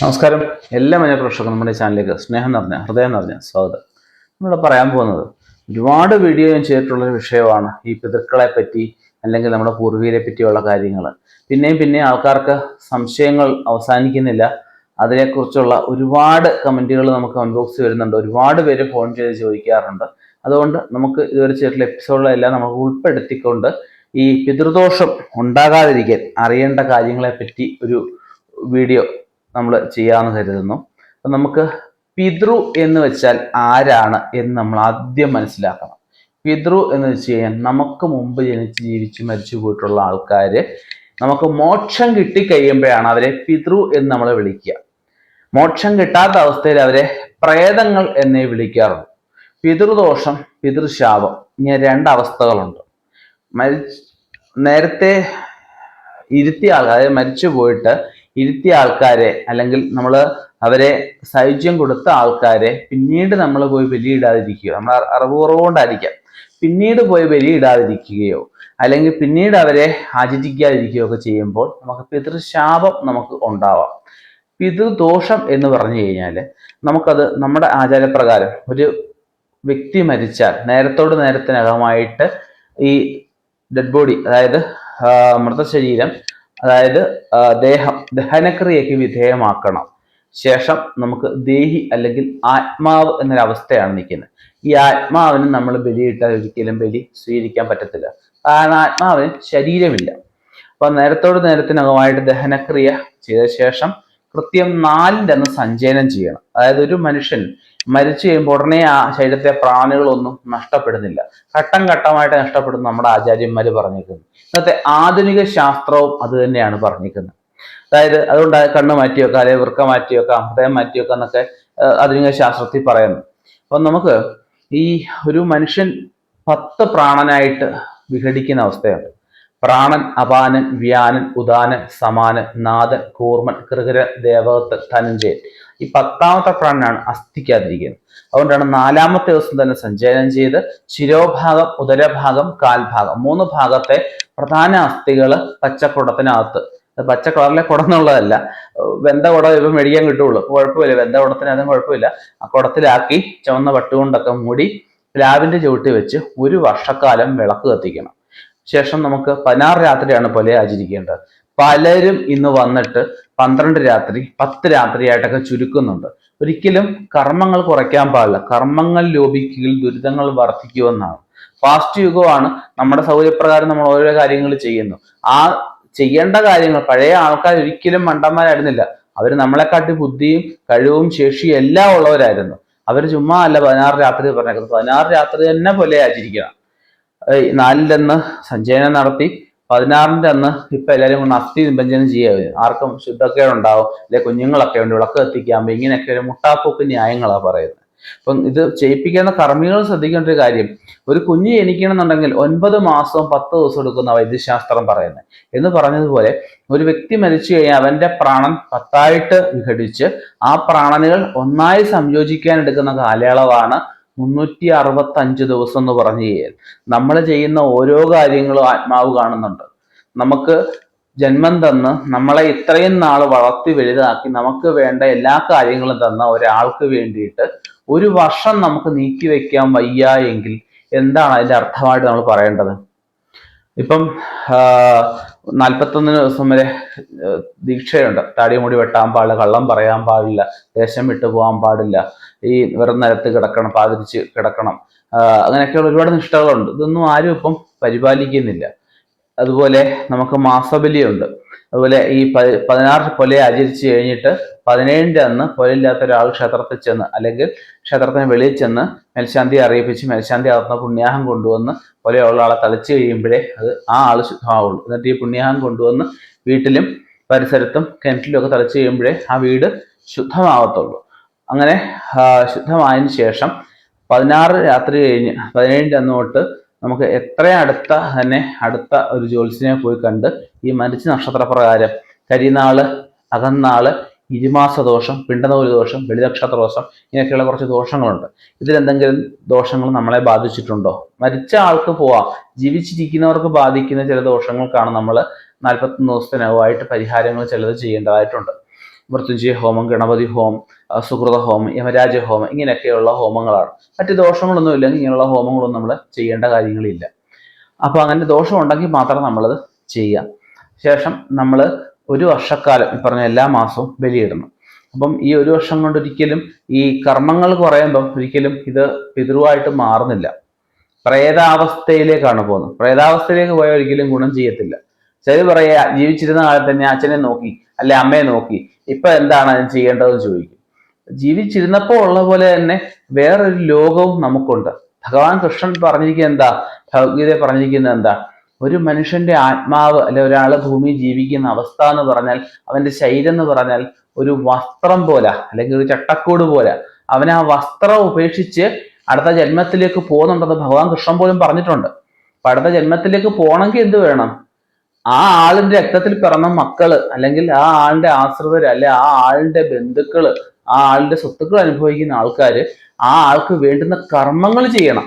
നമസ്കാരം. എല്ലാ മനഃപ്രേക്ഷകർക്കും നമ്മുടെ ചാനലിലേക്ക് സ്നേഹം നിറഞ്ഞ ഹൃദയം നിറഞ്ഞ സ്വാഗതം. നമ്മളിവിടെ പറയാൻ പോകുന്നത് ഒരുപാട് വീഡിയോ ഞാൻ ചെയ്തിട്ടുള്ള ഒരു വിഷയമാണ് ഈ പിതൃക്കളെ പറ്റി അല്ലെങ്കിൽ നമ്മുടെ പൂർവീകരെ പറ്റിയുള്ള കാര്യങ്ങൾ. പിന്നെയും പിന്നെയും ആൾക്കാർക്ക് സംശയങ്ങൾ അവസാനിക്കുന്നില്ല. അതിനെക്കുറിച്ചുള്ള ഒരുപാട് കമന്റുകൾ നമുക്ക് അൺബോക്സ് വരുന്നുണ്ട്. ഒരുപാട് പേര് ഫോൺ ചെയ്ത് ചോദിക്കാറുണ്ട്. അതുകൊണ്ട് നമുക്ക് ഇതുവരെ ചെയ്തിട്ടുള്ള എപ്പിസോഡിലെല്ലാം നമുക്ക് ഉൾപ്പെടുത്തിക്കൊണ്ട് ഈ പിതൃദോഷം ഉണ്ടാകാതിരിക്കാൻ അറിയേണ്ട കാര്യങ്ങളെ പറ്റി ഒരു വീഡിയോ നമ്മൾ ചെയ്യാമെന്ന് കരുതുന്നു. അപ്പം നമുക്ക് പിതൃ എന്ന് വെച്ചാൽ ആരാണ് എന്ന് നമ്മൾ ആദ്യം മനസ്സിലാക്കണം. പിതൃ എന്ന് വെച്ച് കഴിഞ്ഞാൽ നമുക്ക് മുമ്പ് ജനിച്ച് ജീവിച്ച് മരിച്ചു പോയിട്ടുള്ള ആൾക്കാർ നമുക്ക് മോക്ഷം കിട്ടിക്കഴിയുമ്പോഴാണ് അവരെ പിതൃ എന്ന് നമ്മൾ വിളിക്കുക. മോക്ഷം കിട്ടാത്ത അവസ്ഥയിൽ അവരെ പ്രേതങ്ങൾ എന്നേ വിളിക്കാറുള്ളൂ. പിതൃദോഷം പിതൃശാപം ഇങ്ങനെ രണ്ട് അവസ്ഥകളുണ്ട്. മരി നേരത്തെ ഇരുത്തിയ ആൾ അതായത് മരിച്ചു പോയിട്ട് ഇരുത്തിയ ആൾക്കാരെ അല്ലെങ്കിൽ നമ്മൾ അവരെ സൗജ്യം കൊടുത്ത ആൾക്കാരെ പിന്നീട് നമ്മൾ പോയി ബലിയിടാതിരിക്കുകയോ നമ്മൾ അറിവുറവുകൊണ്ടായിരിക്കാം പിന്നീട് പോയി ബലിയിടാതിരിക്കുകയോ അല്ലെങ്കിൽ പിന്നീട് അവരെ ആചരിക്കാതിരിക്കുകയോ ഒക്കെ ചെയ്യുമ്പോൾ നമുക്ക് പിതൃശാപം നമുക്ക് ഉണ്ടാവാം. പിതൃദോഷം എന്ന് പറഞ്ഞു കഴിഞ്ഞാൽ നമുക്കത് നമ്മുടെ ആചാരപ്രകാരം ഒരു വ്യക്തി മരിച്ചാൽ നേരത്തോട് നേരത്തിനകമായിട്ട് ഈ ഡെഡ് ബോഡി അതായത് മൃതശരീരം അതായത് ദേഹം ദഹനക്രിയയ്ക്ക് വിധേയമാക്കണം. ശേഷം നമുക്ക് ദേഹി അല്ലെങ്കിൽ ആത്മാവ് എന്നൊരവസ്ഥയാണ് നിൽക്കുന്നത്. ഈ ആത്മാവിന് നമ്മൾ ബലിയിട്ടാൽ ഒരിക്കലും ബലി സ്വീകരിക്കാൻ പറ്റത്തില്ല. കാരണം ആത്മാവിന് ശരീരമില്ല. അപ്പൊ നേരത്തോട് നേരത്തിനകമായിട്ട് ദഹനക്രിയ ചെയ്ത ശേഷം കൃത്യം നാലിന്റെ അന്ന് സഞ്ചയനം ചെയ്യണം. അതായത് ഒരു മനുഷ്യൻ മരിച്ചു കഴിയുമ്പോൾ ഉടനെ ആ ശരീരത്തെ പ്രാണികളൊന്നും നഷ്ടപ്പെടുന്നില്ല. ഘട്ടം ഘട്ടമായിട്ട് നഷ്ടപ്പെടുന്ന നമ്മുടെ ആചാര്യന്മാർ പറഞ്ഞിരിക്കുന്നു ഇന്നത്തെ ആധുനിക ശാസ്ത്രവും അത് തന്നെയാണ് പറഞ്ഞിരിക്കുന്നത്. അതായത് അതുകൊണ്ട് കണ്ണ് മാറ്റി വെക്കാം അല്ലെങ്കിൽ വൃക്ക മാറ്റി വെക്കാം ഹൃദയം മാറ്റി വെക്കാം എന്നൊക്കെ ആധുനിക ശാസ്ത്രത്തിൽ പറയുന്നു. അപ്പം നമുക്ക് ഈ ഒരു മനുഷ്യൻ പത്ത് പ്രാണനായിട്ട് വിഘടിക്കുന്ന അവസ്ഥയുണ്ട്. പ്രാണൻ അപാനൻ വ്യാനൻ ഉദാനൻ സമാനൻ നാദൻ കൂർമൻ കൃകര ദേവകത്ത് ധനഞ്ജയൻ ഈ പത്താമത്തെ പ്രാണനാണ് അസ്ഥിക്കാതിരിക്കുന്നത്. അതുകൊണ്ടാണ് നാലാമത്തെ ദിവസം തന്നെ സഞ്ചയനം ചെയ്ത് ശിരോഭാഗം ഉദരഭാഗം കാൽഭാഗം. മൂന്ന് ഭാഗത്തെ പ്രധാന അസ്ഥികൾ പച്ചക്കുടത്തിനകത്ത്. പച്ച കളറിലെ കുടം എന്നുള്ളതല്ല ഏഹ് വെന്ത കുട ഇപ്പം മേടിക്കാൻ കിട്ടുള്ളൂ കുഴപ്പമില്ല. വെന്ത കുടത്തിന് അതും കുഴപ്പമില്ല. ആ കുടത്തിലാക്കി ചുവന്ന വട്ടുകൊണ്ടൊക്കെ മൂടി പ്ലാവിന്റെ ചുവട്ടി വെച്ച് ഒരു വർഷക്കാലം വിളക്ക് കത്തിക്കണം. ശേഷം നമുക്ക് പതിനാറ് രാത്രിയാണ് പോലെ ആചരിക്കേണ്ടത്. പലരും ഇന്ന് വന്നിട്ട് പന്ത്രണ്ട് രാത്രി പത്ത് രാത്രിയായിട്ടൊക്കെ ചുരുക്കുന്നുണ്ട്. ഒരിക്കലും കർമ്മങ്ങൾ കുറയ്ക്കാൻ പാടില്ല. കർമ്മങ്ങൾ ലോപിക്കുകയിൽ ദുരിതങ്ങൾ വർദ്ധിക്കുമെന്നാണ് ഫാസ്റ്റ് യുഗമാണ്. നമ്മുടെ സൗകര്യപ്രകാരം നമ്മൾ ഓരോ കാര്യങ്ങൾ ചെയ്യുന്നു. ആ ചെയ്യേണ്ട കാര്യങ്ങൾ പഴയ ആൾക്കാർ ഒരിക്കലും മണ്ടന്മാരായിരുന്നില്ല. അവർ നമ്മളെക്കാട്ടി ബുദ്ധിയും കഴിവും ശേഷിയും എല്ലാം ഉള്ളവരായിരുന്നു. അവർ ചുമ്മാ അല്ല പതിനാറ് രാത്രി പറഞ്ഞേക്കുന്നത്. പതിനാറ് രാത്രി തന്നെ പോലെ ആചരിക്കണം. നാലിന്റെ അന്ന് സഞ്ചയനം നടത്തി പതിനാറിന്റെ അന്ന് ഇപ്പം എല്ലാവരും കൊണ്ട് അസ്ഥി നിബഞ്ജനം ചെയ്യുക ആർക്കും ശുദ്ധക്കേട് ഉണ്ടാവും അല്ലെ കുഞ്ഞുങ്ങളൊക്കെ ഉണ്ട് വിളക്ക് കത്തിക്കാൻ ഇങ്ങനെയൊക്കെ ഒരു മുട്ടാപ്പൊക്ക് ന്യായങ്ങളാണ് പറയുന്നത്. അപ്പം ഇത് ചെയ്യിപ്പിക്കുന്ന കർമ്മികൾ ശ്രദ്ധിക്കേണ്ട ഒരു കാര്യം ഒരു കുഞ്ഞ് ജനിക്കണമെന്നുണ്ടെങ്കിൽ ഒൻപത് മാസവും പത്ത് ദിവസം എടുക്കുന്ന വൈദ്യശാസ്ത്രം പറയുന്നത്. എന്ന് പറഞ്ഞതുപോലെ ഒരു വ്യക്തി മരിച്ചു കഴിഞ്ഞാൽ അവന്റെ പ്രാണൻ പത്തായിട്ട് വിഘടിച്ച് ആ പ്രാണനുകൾ ഒന്നായി സംയോജിക്കാൻ എടുക്കുന്ന കാലയളവാണ് മുന്നൂറ്റി അറുപത്തി അഞ്ച് ദിവസം എന്ന് പറഞ്ഞു കഴിഞ്ഞാൽ നമ്മൾ ചെയ്യുന്ന ഓരോ കാര്യങ്ങളും ആത്മാവ് കാണുന്നുണ്ട്. നമുക്ക് ജന്മം തന്ന് നമ്മളെ ഇത്രയും നാൾ വളർത്തി വലുതാക്കി നമുക്ക് വേണ്ട എല്ലാ കാര്യങ്ങളും തന്ന ഒരാൾക്ക് വേണ്ടിയിട്ട് ഒരു വർഷം നമുക്ക് നീക്കി വെക്കാൻ വയ്യ എങ്കിൽ എന്താണ് അതിന്റെ അർത്ഥമായിട്ട് നമ്മൾ പറയേണ്ടത്? ഇപ്പം നാൽപ്പത്തൊന്നിന് ദിവസം വരെ ദീക്ഷയുണ്ട്. താടിമുടി വെട്ടാൻ പാടില്ല കള്ളം പറയാൻ പാടില്ല ദേശം വിട്ടു പോകാൻ പാടില്ല. ഈ വെറും നിലത്ത് കിടക്കണം പാതിരിച്ച് കിടക്കണം. അങ്ങനെയൊക്കെയുള്ള ഒരുപാട് നിഷ്ഠകളുണ്ട്. ഇതൊന്നും ആരും ഇപ്പം പരിപാലിക്കുന്നില്ല. അതുപോലെ നമുക്ക് മാസബലിയുണ്ട്. അതുപോലെ ഈ പതിനാറ് കൊല ആചരിച്ച് കഴിഞ്ഞിട്ട് പതിനേഴിന്റെ അന്ന് കൊലയില്ലാത്ത ഒരാൾ ക്ഷേത്രത്തിൽ ചെന്ന് അല്ലെങ്കിൽ ക്ഷേത്രത്തിന് വെളിയിൽ ചെന്ന് മേൽശാന്തി അറിയിപ്പിച്ച് മേൽശാന്തി അകത്തുന്ന പുണ്യാഹം കൊണ്ടുവന്ന് കൊലയുള്ള ആളെ തളിച്ചു കഴിയുമ്പോഴേ അത് ആ ആൾ ശുദ്ധമാവുള്ളൂ. എന്നിട്ട് ഈ പുണ്യാഹം കൊണ്ടുവന്ന് വീട്ടിലും പരിസരത്തും കിണറ്റിലും ഒക്കെ തളിച്ചു കഴിയുമ്പോഴേ ആ വീട് ശുദ്ധമാവത്തുള്ളൂ. അങ്ങനെ ശുദ്ധമായതിന് ശേഷം പതിനാറ് രാത്രി കഴിഞ്ഞ് പതിനേഴിന്റെ അന്ന് തൊട്ട് നമുക്ക് എത്ര അടുത്ത തന്നെ അടുത്ത ഒരു ജ്യോത്സ്യനെ പോയി കണ്ട് ഈ മരിച്ച നക്ഷത്രപ്രകാരം കരിനാൾ അകന്നാൾ ഇരുമാസ ദോഷം പിണ്ടനൂൽ ദോഷം വെളിനക്ഷത്ര ദോഷം ഇങ്ങനെയൊക്കെയുള്ള കുറച്ച് ദോഷങ്ങളുണ്ട്. ഇതിലെന്തെങ്കിലും ദോഷങ്ങൾ നമ്മളെ ബാധിച്ചിട്ടുണ്ടോ? മരിച്ച ആൾക്ക് പോവാം. ജീവിച്ചിരിക്കുന്നവർക്ക് ബാധിക്കുന്ന ചില ദോഷങ്ങൾക്കാണ് നമ്മൾ നാൽപ്പത്തൊന്ന് ദിവസത്തിനകമായിട്ട് പരിഹാരങ്ങൾ ചിലത് ചെയ്യേണ്ടതായിട്ടുണ്ട്. മൃത്യുഞ്ജയ ഹോമം ഗണപതി ഹോം സുഹൃത ഹോമം യമരാജ ഹോമം ഇങ്ങനെയൊക്കെയുള്ള ഹോമങ്ങളാണ്. മറ്റ് ദോഷങ്ങളൊന്നും ഇല്ലെങ്കിൽ ഇങ്ങനെയുള്ള ഹോമങ്ങളൊന്നും നമ്മൾ ചെയ്യേണ്ട കാര്യങ്ങളില്ല. അപ്പോൾ അങ്ങനെ ദോഷം ഉണ്ടെങ്കിൽ മാത്രം നമ്മളത് ചെയ്യാം ശേഷം നമ്മൾ ഒരു വർഷക്കാലം പറഞ്ഞ എല്ലാ മാസവും ബലിയിടണം. അപ്പം ഈ ഒരു വർഷം കൊണ്ട് ഒരിക്കലും ഈ കർമ്മങ്ങൾ കുറയുമ്പം ഒരിക്കലും ഇത് പിതൃവായിട്ട് മാറുന്നില്ല. പ്രേതാവസ്ഥയിലേക്കാണ് പോകുന്നത്. പ്രേതാവസ്ഥയിലേക്ക് പോയാൽ ഒരിക്കലും ഗുണം ചെയ്യത്തില്ല. ചിലർ പറയുക ജീവിച്ചിരുന്ന കാലത്ത് തന്നെ അച്ഛനെ നോക്കി അല്ലെ അമ്മയെ നോക്കി. ഇപ്പൊ എന്താണ് ചെയ്യേണ്ടതെന്ന് ചോദിക്കും. ജീവിച്ചിരുന്നപ്പോൾ ഉള്ള പോലെ തന്നെ വേറൊരു ലോകവും നമുക്കുണ്ട്. ഭഗവാൻ കൃഷ്ണൻ പറഞ്ഞിരിക്കുന്നത് എന്താ? ഭഗവത്ഗീത പറഞ്ഞിരിക്കുന്നത് എന്താ? ഒരു മനുഷ്യന്റെ ആത്മാവ് അല്ലെ ഒരാൾ ഭൂമി ജീവിക്കുന്ന അവസ്ഥ എന്ന് പറഞ്ഞാൽ അവന്റെ ശരീരം എന്ന് പറഞ്ഞാൽ ഒരു വസ്ത്രം പോലെ അല്ലെങ്കിൽ ഒരു ചട്ടക്കൂട് പോലെ. അവൻ ആ വസ്ത്രം ഉപേക്ഷിച്ച് അടുത്ത ജന്മത്തിലേക്ക് പോകുന്നുണ്ടെന്ന് ഭഗവാൻ കൃഷ്ണൻ പോലും പറഞ്ഞിട്ടുണ്ട്. അപ്പൊ അടുത്ത ജന്മത്തിലേക്ക് പോകണമെങ്കിൽ എന്ത് വേണം? ആ ആളിന്റെ രക്തത്തിൽ പിറന്ന മക്കൾ അല്ലെങ്കിൽ ആ ആളിന്റെ ആശ്രിതര് അല്ലെ ആ ആളിന്റെ ബന്ധുക്കൾ ആ ആളിന്റെ സ്വത്തുക്കൾ അനുഭവിക്കുന്ന ആൾക്കാര് ആ ആൾക്ക് വേണ്ടുന്ന കർമ്മങ്ങൾ ചെയ്യണം.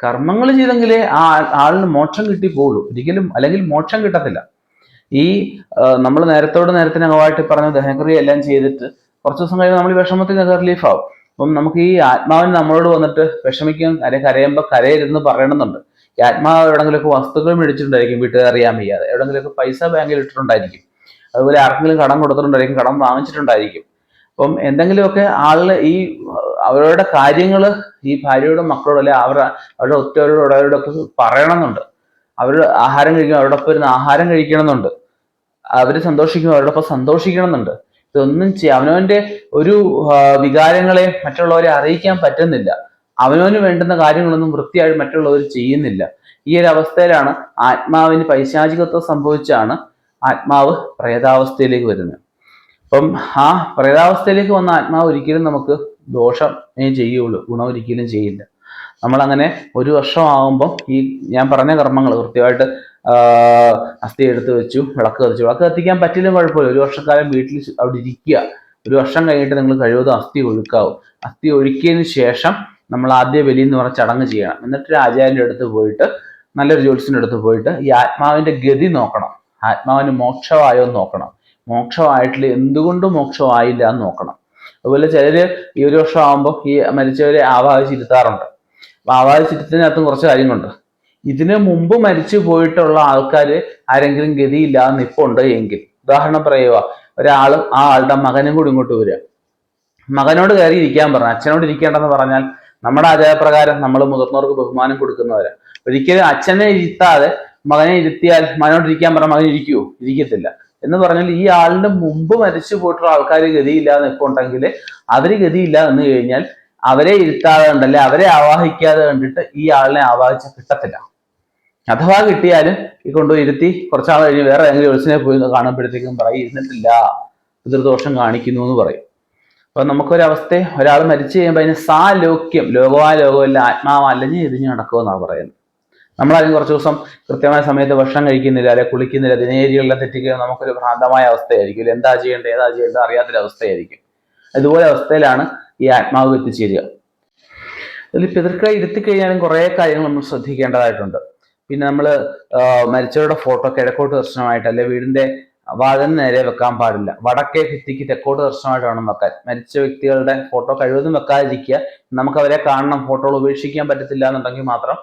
കർമ്മങ്ങൾ ചെയ്തെങ്കിലേ ആ ആളിന് മോക്ഷം കിട്ടി പോകുള്ളൂ ഒരിക്കലും അല്ലെങ്കിൽ മോക്ഷം കിട്ടത്തില്ല. ഈ നമ്മൾ നേരത്തോട് നേരത്തിനകമായിട്ട് പറഞ്ഞ ദഹനക്രിയ എല്ലാം ചെയ്തിട്ട് കുറച്ച് ദിവസം കഴിയുമ്പോൾ നമ്മൾ വിഷമത്തിൽ നിന്ന് റിലീഫ് ആവും. അപ്പം നമുക്ക് ഈ ആത്മാവിന് നമ്മളോട് വന്നിട്ട് വിഷമിക്കാൻ കരയുമ്പോൾ കരയരുതെന്ന് പറയണമെന്നുണ്ട്. ഈ ആത്മാവ് എവിടെങ്കിലൊക്കെ വസ്തുക്കൾ മേടിച്ചിട്ടുണ്ടായിരിക്കും വീട്ടുകാർ അറിയാൻ വയ്യാതെ. എവിടെങ്കിലൊക്കെ പൈസ ബാങ്കിൽ ഇട്ടിട്ടുണ്ടായിരിക്കും. അതുപോലെ ആർക്കെങ്കിലും കടം കൊടുത്തിട്ടുണ്ടായിരിക്കും കടം വാങ്ങിച്ചിട്ടുണ്ടായിരിക്കും. അപ്പം എന്തെങ്കിലുമൊക്കെ ആളുകൾ ഈ അവരുടെ കാര്യങ്ങൾ ഈ ഭാര്യയോടും മക്കളോടും അല്ലെ അവരുടെ അവരുടെ ഒറ്റവരോട് അവരോടൊക്കെ പറയണമെന്നുണ്ട്. അവർ ആഹാരം കഴിക്കും അവരോടൊപ്പം ഇരുന്ന് ആഹാരം കഴിക്കണമെന്നുണ്ട്. അവർ സന്തോഷിക്കും അവരോടൊപ്പം സന്തോഷിക്കണമെന്നുണ്ട്. ഇതൊന്നും ചെയ്യാം. അവനവന്റെ ഒരു വികാരങ്ങളെ മറ്റുള്ളവരെ അറിയിക്കാൻ പറ്റുന്നില്ല. അവനവന് വേണ്ടുന്ന കാര്യങ്ങളൊന്നും വൃത്തിയായി മറ്റുള്ളവർ ചെയ്യുന്നില്ല. ഈ ഒരു അവസ്ഥയിലാണ് ആത്മാവിന് പൈശാചികത്വം സംഭവിച്ചാണ് ആത്മാവ് പ്രേതാവസ്ഥയിലേക്ക് വരുന്നത്. അപ്പം ആ പ്രേതാവസ്ഥയിലേക്ക് വന്ന ആത്മാവ് ഒരിക്കലും നമുക്ക് ദോഷം ചെയ്യുള്ളൂ ഗുണം ഒരിക്കലും ചെയ്യില്ല. നമ്മളങ്ങനെ ഒരു വർഷം ആകുമ്പം ഈ ഞാൻ പറഞ്ഞ കർമ്മങ്ങൾ കൃത്യമായിട്ട് അസ്ഥി എടുത്ത് വെച്ചു വിളക്ക് കത്തിച്ചു. വിളക്ക് കത്തിക്കാൻ പറ്റില്ല കുഴപ്പമില്ല. ഒരു വർഷക്കാലം വീട്ടിൽ അവിടെ ഇരിക്കുക. ഒരു വർഷം കഴിഞ്ഞിട്ട് നിങ്ങൾ കഴിവതും അസ്ഥി ഒഴുക്കാവും. അസ്ഥി ഒഴുക്കിയതിന് ശേഷം നമ്മൾ ആദ്യ ബലി എന്ന് പറഞ്ഞ ചടങ്ങ് ചെയ്യണം. എന്നിട്ട് ആചാര്യന്റെ അടുത്ത് പോയിട്ട് നല്ലൊരു ജ്യോത്സ്യന്റെ അടുത്ത് പോയിട്ട് ഈ ആത്മാവിന്റെ ഗതി നോക്കണം. ആത്മാവിന് മോക്ഷമായോ എന്ന് നോക്കണം. മോക്ഷമായിട്ടില്ല എന്തുകൊണ്ട് മോക്ഷമായില്ല എന്ന് നോക്കണം. അതുപോലെ ചിലര് ഈ ഒരു വർഷം ആകുമ്പോൾ ഈ മരിച്ചവരെ ആവാഹിച്ചിരുത്താറുണ്ട് അപ്പൊ ആവാഹിച്ചിരുത്തിനകത്തും കുറച്ച് കാര്യങ്ങളുണ്ട്. ഇതിനു മുമ്പ് മരിച്ചു പോയിട്ടുള്ള ആൾക്കാർ ആരെങ്കിലും ഗതിയില്ലാതെ നിപ്പുണ്ട് എങ്കിൽ ഉദാഹരണം പറയുക ഒരാളും ആ ആളുടെ മകനും കൂടി ഇങ്ങോട്ട് വരിക. മകനോട് കയറി ഇരിക്കാൻ പറഞ്ഞു അച്ഛനോട് ഇരിക്കേണ്ടെന്ന് പറഞ്ഞാൽ നമ്മുടെ ആചാരപ്രകാരം നമ്മൾ മുതിർന്നവർക്ക് ബഹുമാനം കൊടുക്കുന്നവരാ. ഒരിക്കലും അച്ഛനെ ഇരുത്താതെ മകനെ ഇരുത്തിയാൽ മകനോട് ഇരിക്കാൻ പറഞ്ഞാൽ മകൻ ഇരിക്കുവോ? ഇരിക്കത്തില്ല. എന്ന് പറഞ്ഞാൽ ഈ ആളിന്റെ മുമ്പ് മരിച്ചു പോയിട്ടുള്ള ആൾക്കാർ ഗതിയില്ല ഗതിയില്ലാതെ നിൽപ്പുണ്ടെങ്കിൽ അവർ ഗതിയില്ല എന്ന് കഴിഞ്ഞാൽ അവരെ ഇരുത്താതെ കണ്ടല്ലേ അവരെ ആവാഹിക്കാതെ കണ്ടിട്ട് ഈ ആളിനെ ആവാഹിച്ച കിട്ടത്തില്ല. അഥവാ കിട്ടിയാലും ഈ കൊണ്ടുപോയി ഇരുത്തി കുറച്ചാൾ കഴിഞ്ഞ് വേറെ ഏതെങ്കിലും ഒളിച്ചിനെ പോയി കാണുമ്പോഴത്തേക്കും പറയും ഇരുന്നിട്ടില്ല പിതൃദോഷം കാണിക്കുന്നു എന്ന് പറയും. അപ്പൊ നമുക്കൊരവസ്ഥ ഒരാൾ മരിച്ചു കഴിയുമ്പോൾ അതിന് സാലോക്യം ലോകമാ ലോകമല്ല അല്ലെങ്കിൽ എരിഞ്ഞ് നടക്കുമെന്നാണ് പറയുന്നത്. നമ്മളതിന് കുറച്ച് ദിവസം കൃത്യമായ സമയത്ത് ഭക്ഷണം കഴിക്കുന്നില്ല അല്ലെ കുളിക്കുന്നില്ല ദിനേരികളിലെ തെറ്റിക്കുക നമുക്കൊരു ഭ്രാന്തമായ അവസ്ഥയായിരിക്കും. എന്താ ചെയ്യേണ്ടത് ഏതാ ചെയ്യേണ്ടത് അറിയാത്തൊരവസ്ഥയായിരിക്കും. അതുപോലെ അവസ്ഥയിലാണ് ഈ ആത്മാവ് എത്തിച്ചേരുക. അതിൽ പിതൃക്കളെ ഇരുത്തിക്കഴിഞ്ഞാലും കുറേ കാര്യങ്ങൾ നമ്മൾ ശ്രദ്ധിക്കേണ്ടതായിട്ടുണ്ട്. പിന്നെ നമ്മൾ മരിച്ചവരുടെ ഫോട്ടോ കിഴക്കോട്ട് ദർശനമായിട്ട് അല്ലെ വീടിന്റെ വാതിന് നേരെ വെക്കാൻ പാടില്ല. വടക്കേ ഭിത്തിക്ക് തെക്കോട്ട് ദർശനമായിട്ട് വേണം വെക്കാൻ. മരിച്ച വ്യക്തികളുടെ ഫോട്ടോ കഴിവതും വെക്കാതിരിക്കുക. നമുക്ക് അവരെ കാണണം ഫോട്ടോകൾ ഉപേക്ഷിക്കാൻ പറ്റത്തില്ല എന്നുണ്ടെങ്കിൽ മാത്രം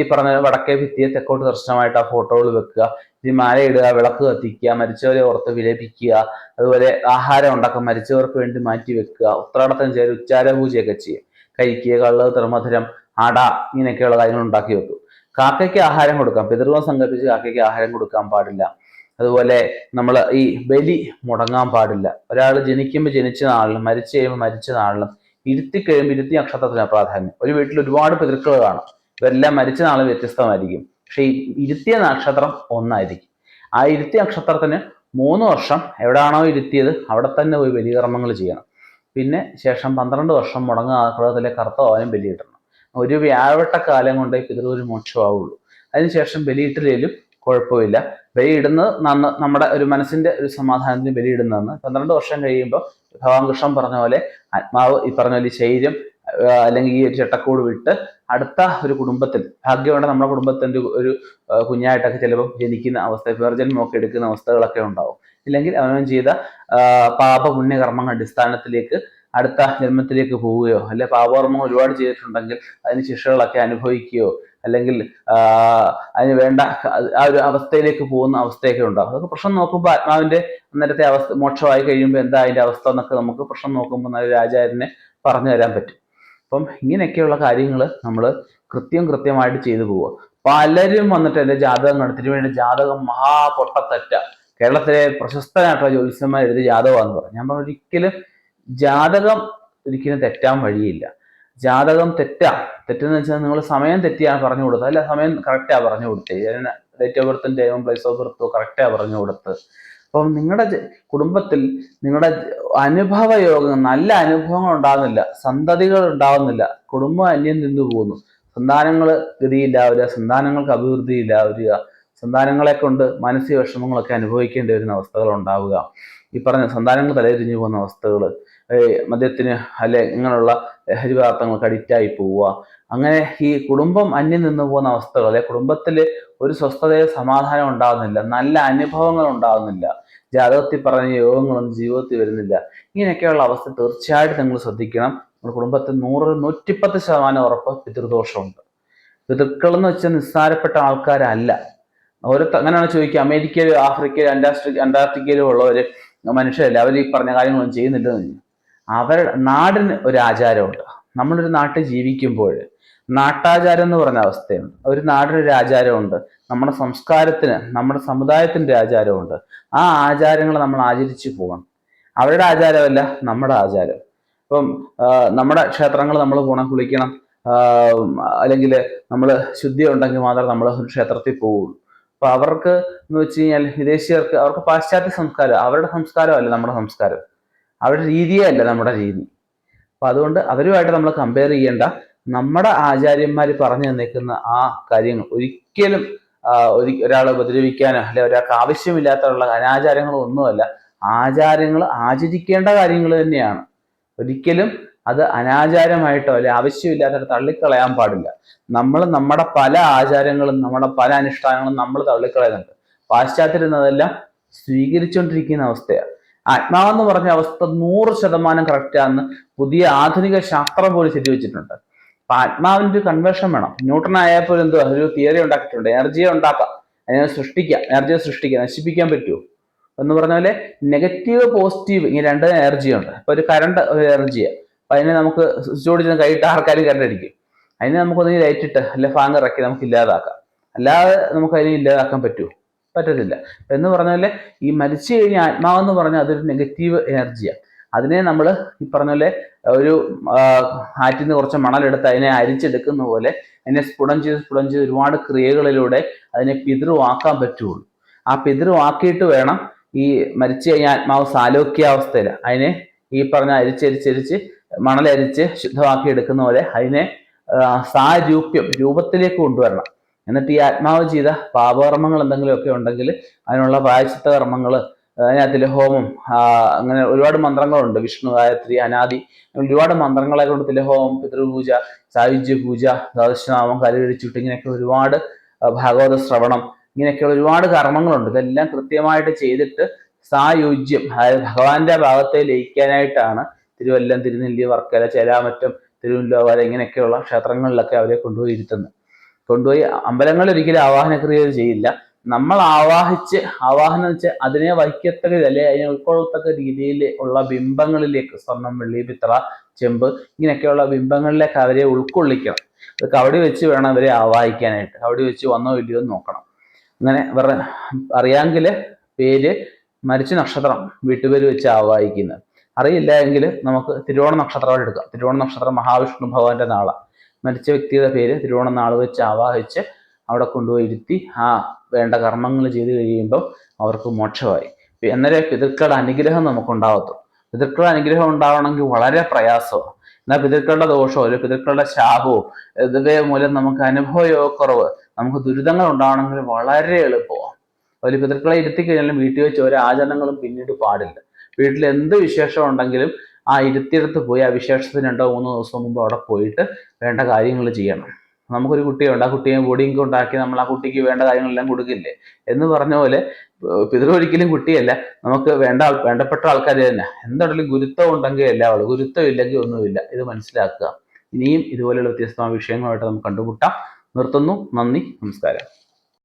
ഈ പറഞ്ഞ വടക്കേ ഭിത്തിയെ തെക്കോട്ട് ദർശനമായിട്ട് ആ ഫോട്ടോകൾ വെക്കുക. ഈ മാലയിടുക വിളക്ക് കത്തിക്കുക മരിച്ചവരെ ഓർത്ത് വിലപിക്കുക അതുപോലെ ആഹാരം ഉണ്ടാക്കുക മരിച്ചവർക്ക് വേണ്ടി മാറ്റി വെക്കുക ഉത്രാടത്തിന് ചേർ ഉച്ചാര പൂജയൊക്കെ ചെയ്യുക. കഴിക്കുക കള്ള് തിർമധുരം അട ഇങ്ങനെയൊക്കെയുള്ള കാര്യങ്ങൾ ഉണ്ടാക്കി വെക്കും. കാക്കയ്ക്ക് ആഹാരം കൊടുക്കാം. പിതൃവം സങ്കല്പിച്ച് കാക്കയ്ക്ക് ആഹാരം കൊടുക്കാൻ പാടില്ല. അതുപോലെ നമ്മൾ ഈ ബലി മുടങ്ങാൻ പാടില്ല. ഒരാൾ ജനിക്കുമ്പോൾ ജനിച്ച നാളിലും മരിച്ചു കഴിയുമ്പോൾ മരിച്ച നാളിലും ഇരുത്തി കഴിയുമ്പോൾ ഇരുത്തി നക്ഷത്രത്തിന് പ്രാധാന്യം ഒരു വീട്ടിൽ ഒരുപാട് പിതൃക്കൾ കാണും. ഇവരെല്ലാം മരിച്ച നാൾ വ്യത്യസ്തമായിരിക്കും. പക്ഷെ ഈ ഇരുത്തിയ നക്ഷത്രം ഒന്നായിരിക്കും. ആ ഇരുത്തിയ നക്ഷത്രത്തിന് മൂന്ന് വർഷം എവിടെയാണോ ഇരുത്തിയത് അവിടെ തന്നെ പോയി ബലികർമ്മങ്ങൾ ചെയ്യണം. പിന്നെ ശേഷം പന്ത്രണ്ട് വർഷം മുടങ്ങാകൃതത്തിലെ കർത്തവാനും ബലിയിടണം. ഒരു വ്യാഴവട്ട കാലം കൊണ്ടേ പിതൃ ഒരു മോക്ഷമാവുള്ളൂ. അതിനുശേഷം ബലിയിട്ടില്ലേലും കുഴപ്പമില്ല. ബലിയിടുന്നത് നന്ന് നമ്മുടെ ഒരു മനസ്സിന്റെ ഒരു സമാധാനത്തിന് ബലിയിടുന്നതെന്ന് പന്ത്രണ്ട് വർഷം കഴിയുമ്പോൾ ഭഗവാൻ കൃഷ്ണൻ പറഞ്ഞ പോലെ ആത്മാവ് ഈ പറഞ്ഞ പോലെ ശൈര്യം അല്ലെങ്കിൽ ഈ ഒരു ചട്ടക്കൂട് വിട്ട് അടുത്ത ഒരു കുടുംബത്തിൽ ഭാഗ്യമുണ്ട് നമ്മുടെ കുടുംബത്തിന്റെ ഒരു കുഞ്ഞായിട്ടൊക്കെ ചിലപ്പോൾ ജനിക്കുന്ന അവസ്ഥ വിവർജന്മൊക്കെ എടുക്കുന്ന അവസ്ഥകളൊക്കെ ഉണ്ടാവും. ഇല്ലെങ്കിൽ അവനവൻ ചെയ്ത പാപപുണ്യകർമ്മങ്ങൾ പാപ പുണ്യകർമ്മങ്ങൾ അടിസ്ഥാനത്തിലേക്ക് അടുത്ത ജന്മത്തിലേക്ക് പോവുകയോ അല്ലെ പാപകർമ്മങ്ങൾ ഒരുപാട് ചെയ്തിട്ടുണ്ടെങ്കിൽ അതിന് ശിക്ഷകളൊക്കെ അനുഭവിക്കുകയോ അല്ലെങ്കിൽ അതിന് വേണ്ട ആ ഒരു അവസ്ഥയിലേക്ക് പോകുന്ന അവസ്ഥയൊക്കെ ഉണ്ടാകും അതൊക്കെ പ്രശ്നം നോക്കുമ്പോൾ ആത്മാവിന്റെ അന്നേരത്തെ അവസ്ഥ മോക്ഷമായി കഴിയുമ്പോൾ എന്താ അതിന്റെ അവസ്ഥ എന്നൊക്കെ നമുക്ക് പ്രശ്നം നോക്കുമ്പോൾ നല്ല ആചാര്യനെ പറഞ്ഞു തരാൻ പറ്റും. അപ്പം ഇങ്ങനെയൊക്കെയുള്ള കാര്യങ്ങൾ നമ്മൾ കൃത്യം കൃത്യമായിട്ട് ചെയ്തു പോവുക. പലരും വന്നിട്ട് എന്റെ ജാതകം കണ്ടു. വേണ്ടി ജാതകം മഹാപൊട്ടത്തറ്റ കേരളത്തിലെ പ്രശസ്തനായിട്ടുള്ള ജ്യോത്സ്യന്മാർ എഴുതിയ ജാതകമാണെന്ന് പറഞ്ഞു. ഞാൻ പറഞ്ഞു ഒരിക്കലും ജാതകം ഒരിക്കലും തെറ്റാൻ വഴിയില്ല. ജാതകം തെറ്റാ. തെറ്റെന്ന് വെച്ചാൽ നിങ്ങൾ സമയം തെറ്റിയാ പറഞ്ഞു കൊടുത്തത്. അല്ല സമയം കറക്റ്റാ പറഞ്ഞു കൊടുത്തേ. ഡേറ്റ് ഓഫ് ബർത്തും ടൈമും പ്ലേസ് ഓഫ് ബർത്തും കറക്റ്റാ പറഞ്ഞു കൊടുത്തത് അപ്പം നിങ്ങളുടെ കുടുംബത്തിൽ നിങ്ങളുടെ അനുഭവ യോഗം നല്ല അനുഭവങ്ങൾ ഉണ്ടാകുന്നില്ല സന്തതികൾ ഉണ്ടാകുന്നില്ല കുടുംബം അന്യം നിന്നു പോകുന്നു. സന്താനങ്ങൾ ഗതിയില്ലാവുക സന്താനങ്ങൾക്ക് അഭിവൃദ്ധി ഇല്ലാവുക സന്താനങ്ങളെ കൊണ്ട് മാനസിക വിഷമങ്ങളൊക്കെ അനുഭവിക്കേണ്ടി വരുന്ന അവസ്ഥകൾ ഉണ്ടാവുക. ഈ പറഞ്ഞ സന്താനങ്ങൾ തലതിരിഞ്ഞു പോകുന്ന അവസ്ഥകൾ മദ്യത്തിന് അല്ലെ ഇങ്ങനെയുള്ള ലഹരി പദാർത്ഥങ്ങൾക്ക് അഡിക്റ്റായി പോവുക. അങ്ങനെ ഈ കുടുംബം അന്യം നിന്ന് പോകുന്ന അവസ്ഥകൾ അല്ലെ കുടുംബത്തിൽ ഒരു സ്വസ്ഥതയോ സമാധാനം ഉണ്ടാകുന്നില്ല നല്ല അനുഭവങ്ങൾ ഉണ്ടാകുന്നില്ല ജാതകത്തിൽ പറഞ്ഞ യോഗങ്ങളൊന്നും ജീവിതത്തിൽ വരുന്നില്ല ഇങ്ങനെയൊക്കെയുള്ള അവസ്ഥ തീർച്ചയായിട്ടും നിങ്ങൾ ശ്രദ്ധിക്കണം. നമ്മുടെ കുടുംബത്തിൽ നൂറ് നൂറ്റിപ്പത്ത് ശതമാനം ഉറപ്പ് പിതൃദോഷമുണ്ട്. പിതൃക്കൾ എന്ന് വെച്ചാൽ നിസ്സാരപ്പെട്ട ആൾക്കാരല്ല. ഓരോ അങ്ങനെയാണ് ചോദിക്കുക. അമേരിക്കയിലും ആഫ്രിക്കയിലും അന്റാർട്ടിക്ക അന്റാർട്ടിക്കയിലും ഉള്ളവർ മനുഷ്യരല്ല? അവർ ഈ പറഞ്ഞ കാര്യങ്ങളൊന്നും ചെയ്യുന്നില്ലെന്ന് ചോദിക്കും. അവരുടെ നാടിന് ഒരു ആചാരമുണ്ട്. നമ്മളൊരു നാട്ടിൽ ജീവിക്കുമ്പോൾ നാട്ടാചാരം എന്ന് പറഞ്ഞ അവസ്ഥയുണ്ട് ഒരു നാടിനൊരു ആചാരമുണ്ട്. നമ്മുടെ സംസ്കാരത്തിന് നമ്മുടെ സമുദായത്തിന്റെ ആചാരമുണ്ട്. ആ ആചാരങ്ങൾ നമ്മൾ ആചരിച്ചു പോകണം. അവരുടെ ആചാരമല്ല നമ്മുടെ ആചാരം. ഇപ്പം നമ്മുടെ ക്ഷേത്രങ്ങൾ നമ്മൾ ഗുണം കുളിക്കണം. അല്ലെങ്കിൽ നമ്മൾ ശുദ്ധി ഉണ്ടെങ്കിൽ മാത്രമേ നമ്മൾ ക്ഷേത്രത്തിൽ പോവുള്ളൂ. അപ്പൊ അവർക്ക് എന്ന് വെച്ച് കഴിഞ്ഞാൽ വിദേശീയർക്ക് അവർക്ക് പാശ്ചാത്യ സംസ്കാരം അവരുടെ സംസ്കാരമല്ല നമ്മുടെ സംസ്കാരം. അവരുടെ രീതിയേ അല്ല നമ്മുടെ രീതി. അപ്പൊ അതുകൊണ്ട് അവരുമായിട്ട് നമ്മൾ കമ്പയർ ചെയ്യേണ്ട നമ്മുടെ ആചാര്യന്മാർ പറഞ്ഞു തന്നേക്കുന്ന ആ കാര്യങ്ങൾ ഒരിക്കലും ഒരാളെ ഉപദ്രവിക്കാനോ അല്ലെ ഒരാൾക്ക് ആവശ്യമില്ലാത്തുള്ള അനാചാരങ്ങളോ ഒന്നുമല്ല ആചാരങ്ങൾ ആചരിക്കേണ്ട കാര്യങ്ങൾ തന്നെയാണ്. ഒരിക്കലും അത് അനാചാരമായിട്ടോ അല്ലെ ആവശ്യമില്ലാത്ത തള്ളിക്കളയാൻ പാടില്ല. നമ്മൾ നമ്മുടെ പല ആചാരങ്ങളും നമ്മുടെ പല അനുഷ്ഠാനങ്ങളും നമ്മൾ തള്ളിക്കളയുന്നുണ്ട്. പാശ്ചാത്യരുന്നതെല്ലാം സ്വീകരിച്ചുകൊണ്ടിരിക്കുന്ന അവസ്ഥയാണ് ആത്മാവെന്ന് പറഞ്ഞ അവസ്ഥ നൂറ് ശതമാനം കറക്റ്റാന്ന് പുതിയ ആധുനിക ശാസ്ത്രം പോലും ശരി വെച്ചിട്ടുണ്ട് അപ്പൊ ആത്മാവിന്റെ ഒരു കൺവേർഷൻ വേണം. ന്യൂട്ടൺ ആയാൽ പോലും ഒരു തിയറി ഉണ്ടാക്കിയിട്ടുണ്ട്. എനർജിയെ ഉണ്ടാക്കാം. അതിനെ സൃഷ്ടിക്കാം. എനർജിയെ സൃഷ്ടിക്കാം. നശിപ്പിക്കാൻ പറ്റുമോ? എന്ന് പറഞ്ഞ പോലെ നെഗറ്റീവ് പോസിറ്റീവ് ഇങ്ങനെ രണ്ട് എനർജി ഉണ്ട്. അപ്പൊ ഒരു കറണ്ട് എനർജിയാണ് അപ്പൊ അതിനെ നമുക്ക് സ്വിച്ച് ഓടിച്ച് കൈയിട്ട് ആൾക്കാർ അടിക്കും അതിനെ നമുക്കൊന്ന് ലൈറ്റ് ഇട്ട് അല്ലെ ഫാങ് ഇറക്കി നമുക്ക് ഇല്ലാതാക്കാം അല്ലാതെ നമുക്ക് അതിനെ ഇല്ലാതാക്കാൻ പറ്റുമോ? പറ്റത്തില്ല. എന്ന് പറഞ്ഞാൽ ഈ മരിച്ചു കഴിഞ്ഞ ആത്മാവെന്ന് പറഞ്ഞാൽ അതൊരു നെഗറ്റീവ് എനർജിയാണ് അതിനെ നമ്മൾ ഈ പറഞ്ഞ പോലെ ഒരു ആറ്റിന്ന് നിന്ന് കുറച്ച് മണലെടുത്ത് അതിനെ അരിച്ചെടുക്കുന്ന പോലെ അതിനെ സ്ഫുടം ചെയ്ത് സ്ഫുടം ചെയ്ത് ഒരുപാട് ക്രിയകളിലൂടെ അതിനെ പിതൃവാക്കാൻ പറ്റുള്ളൂ. ആ പിതൃവാക്കിയിട്ട് വേണം ഈ മരിച്ചു കഴിഞ്ഞ ആത്മാവ് സാലോക്യാവസ്ഥയിൽ അതിനെ ഈ പറഞ്ഞ അരിച്ചരിച്ചരിച്ച് മണലരിച്ച് ശുദ്ധമാക്കി എടുക്കുന്ന പോലെ അതിനെ സാരൂപ്യം രൂപത്തിലേക്ക് കൊണ്ടുവരണം. എന്നിട്ട് ഈ ആത്മാവ് ചെയ്ത പാപകർമ്മങ്ങൾ എന്തെങ്കിലുമൊക്കെ ഉണ്ടെങ്കിൽ അതിനുള്ള പ്രായച്ചിത്ത കർമ്മങ്ങൾ അതിനകത്തിൽ ഹോമം അങ്ങനെ ഒരുപാട് മന്ത്രങ്ങളുണ്ട്. വിഷ്ണു ഗായത്രി അനാദി ഒരുപാട് മന്ത്രങ്ങളെ കൊണ്ട് തിലഹോമം പിതൃപൂജ സായുജ്യ പൂജ ദ്വാദശനാമം കരുകഴിച്ചുവിട്ട് ഇങ്ങനെയൊക്കെ ഒരുപാട് ഭാഗവത ശ്രവണം ഇങ്ങനെയൊക്കെയുള്ള ഒരുപാട് കർമ്മങ്ങളുണ്ട്. ഇതെല്ലാം കൃത്യമായിട്ട് ചെയ്തിട്ട് സായുജ്യം അതായത് ഭഗവാന്റെ ഭാഗത്തെ ലയിക്കാനായിട്ടാണ് തിരുവല്ലം തിരുനെല്ലി വർക്കല ചേരാമറ്റം തിരുവല്ലോവര ഇങ്ങനെയൊക്കെയുള്ള ക്ഷേത്രങ്ങളിലൊക്കെ അവരെ കൊണ്ടുപോയി ഇരുത്തുന്നത്. കൊണ്ടുപോയി. അമ്പലങ്ങളിൽ ഒരിക്കലും ആവാഹനക്രിയ ചെയ്യില്ല. നമ്മൾ ആവാഹിച്ച് ആവാഹനം വെച്ച് അതിനെ വഹിക്കത്തക്ക അല്ലെ അതിനെ ഉൾക്കൊള്ളത്തക്ക രീതിയിൽ ഉള്ള ബിംബങ്ങളിലേക്ക് സ്വർണം വെള്ളി പിത്ര ചെമ്പ് ഇങ്ങനെയൊക്കെയുള്ള ബിംബങ്ങളിലേക്ക് അവരെ ഉൾക്കൊള്ളിക്കണം. അത് കവടി വെച്ച് വേണം അവരെ ആവാഹിക്കാനായിട്ട്. കവടി വെച്ച് വന്നോ ഇല്ലയോ എന്ന് നോക്കണം. അങ്ങനെ അറിയാമെങ്കിൽ പേര് മരിച്ച നക്ഷത്രം വീട്ടുപേര് വെച്ച് ആവാഹിക്കുന്നത്. അറിയില്ല എങ്കിൽ നമുക്ക് തിരുവോണ നക്ഷത്രമായിട്ട് എടുക്കാം. തിരുവോണ നക്ഷത്രം മഹാവിഷ്ണു ഭഗവാന്റെ നാളാണ്. മരിച്ച വ്യക്തിയുടെ പേര് തിരുവോണം നാൾ വെച്ച് ആവാഹിച്ച് അവിടെ കൊണ്ടുപോയി ഇരുത്തി ആ വേണ്ട കർമ്മങ്ങൾ ചെയ്തു കഴിയുമ്പോൾ അവർക്ക് മോക്ഷമായി. എന്നാലേ പിതൃക്കളുടെ അനുഗ്രഹം നമുക്കുണ്ടാവത്തു. പിതൃക്കളുടെ അനുഗ്രഹം ഉണ്ടാവണമെങ്കിൽ വളരെ പ്രയാസമാണ്. എന്നാൽ പിതൃക്കളുടെ ദോഷമോ അല്ലെങ്കിൽ പിതൃക്കളുടെ ശാപമോ ഇതേ മൂലം നമുക്ക് അനുഭവക്കുറവ് നമുക്ക് ദുരിതങ്ങൾ ഉണ്ടാവണമെങ്കിൽ വളരെ എളുപ്പമാണ്. ഒരു പിതൃക്കളെ ഇരുത്തി കഴിഞ്ഞാലും വീട്ടിൽ വെച്ച് ഓരോ ആചരണങ്ങളും പിന്നീട് പാടില്ല. വീട്ടിൽ എന്ത് വിശേഷം ഉണ്ടെങ്കിലും ആ ഇരുത്തിയെടുത്ത് പോയി ആ വിശേഷത്തിന് രണ്ടോ മൂന്നോ ദിവസം മുമ്പ് അവിടെ പോയിട്ട് വേണ്ട കാര്യങ്ങൾ ചെയ്യണം. നമുക്കൊരു കുട്ടിയുണ്ട് ആ കുട്ടിയെ ബോഡിങ് ഉണ്ടാക്കി നമ്മൾ ആ കുട്ടിക്ക് വേണ്ട കാര്യങ്ങളെല്ലാം കൊടുക്കില്ലേ? എന്ന് പറഞ്ഞ പോലെ പിതൃ കുട്ടിയല്ല. നമുക്ക് വേണ്ട വേണ്ടപ്പെട്ട ആൾക്കാർ തന്നെ. എന്താണെങ്കിലും ഗുരുത്വം ഉണ്ടെങ്കിൽ എല്ലാം അവൾ ഗുരുത്വം ഇല്ലെങ്കിൽ ഒന്നുമില്ല. ഇത് മനസ്സിലാക്കുക. ഇനിയും ഇതുപോലെയുള്ള വ്യത്യസ്തമായ വിഷയങ്ങളുമായിട്ട് നമുക്ക് കണ്ടുമുട്ടാം. നിർത്തുന്നു. നന്ദി. നമസ്കാരം.